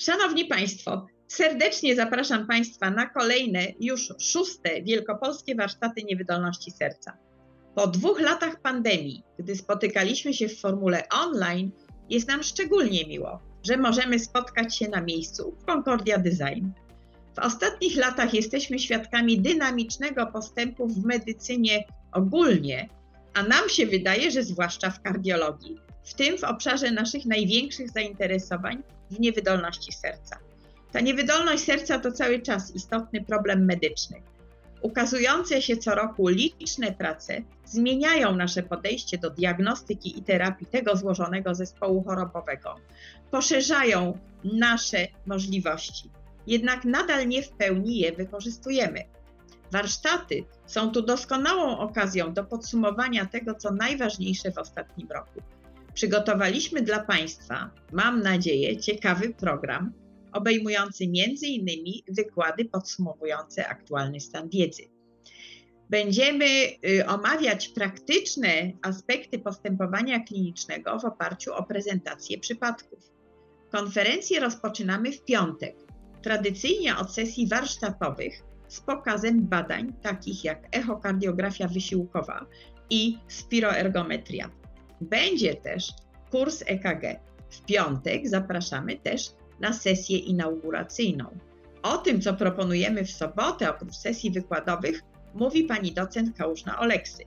Szanowni Państwo, serdecznie zapraszam Państwa na kolejne, już szóste Wielkopolskie Warsztaty Niewydolności Serca. Po dwóch latach pandemii, gdy spotykaliśmy się w formule online, jest nam szczególnie miło, że możemy spotkać się na miejscu w Concordia Design. W ostatnich latach jesteśmy świadkami dynamicznego postępu w medycynie ogólnie, a nam się wydaje, że zwłaszcza w kardiologii, w tym w obszarze naszych największych zainteresowań w niewydolności serca. Ta niewydolność serca to cały czas istotny problem medyczny. Ukazujące się co roku liczne prace zmieniają nasze podejście do diagnostyki i terapii tego złożonego zespołu chorobowego, poszerzają nasze możliwości, jednak nadal nie w pełni je wykorzystujemy. Warsztaty są tu doskonałą okazją do podsumowania tego, co najważniejsze w ostatnim roku. Przygotowaliśmy dla Państwa, mam nadzieję, ciekawy program obejmujący m.in. wykłady podsumowujące aktualny stan wiedzy. Będziemy y, omawiać praktyczne aspekty postępowania klinicznego w oparciu o prezentację przypadków. Konferencję rozpoczynamy w piątek, tradycyjnie od sesji warsztatowych z pokazem badań takich jak echokardiografia wysiłkowa i spiroergometria. Będzie też kurs EKG. W piątek zapraszamy też na sesję inauguracyjną. O tym, co proponujemy w sobotę, oprócz sesji wykładowych, mówi pani docent Kałużna Oleksy.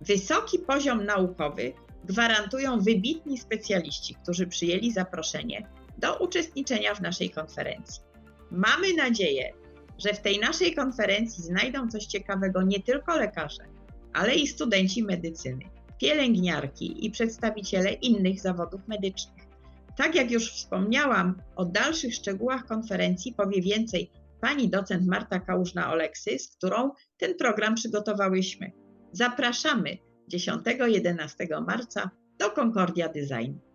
Wysoki poziom naukowy gwarantują wybitni specjaliści, którzy przyjęli zaproszenie do uczestniczenia w naszej konferencji. Mamy nadzieję, że w tej naszej konferencji znajdą coś ciekawego nie tylko lekarze, ale i studenci medycyny, pielęgniarki i przedstawiciele innych zawodów medycznych. Tak jak już wspomniałam, o dalszych szczegółach konferencji powie więcej pani docent Marta Kałużna-Oleksy, z którą ten program przygotowałyśmy. Zapraszamy 10-11 marca do Concordia Design.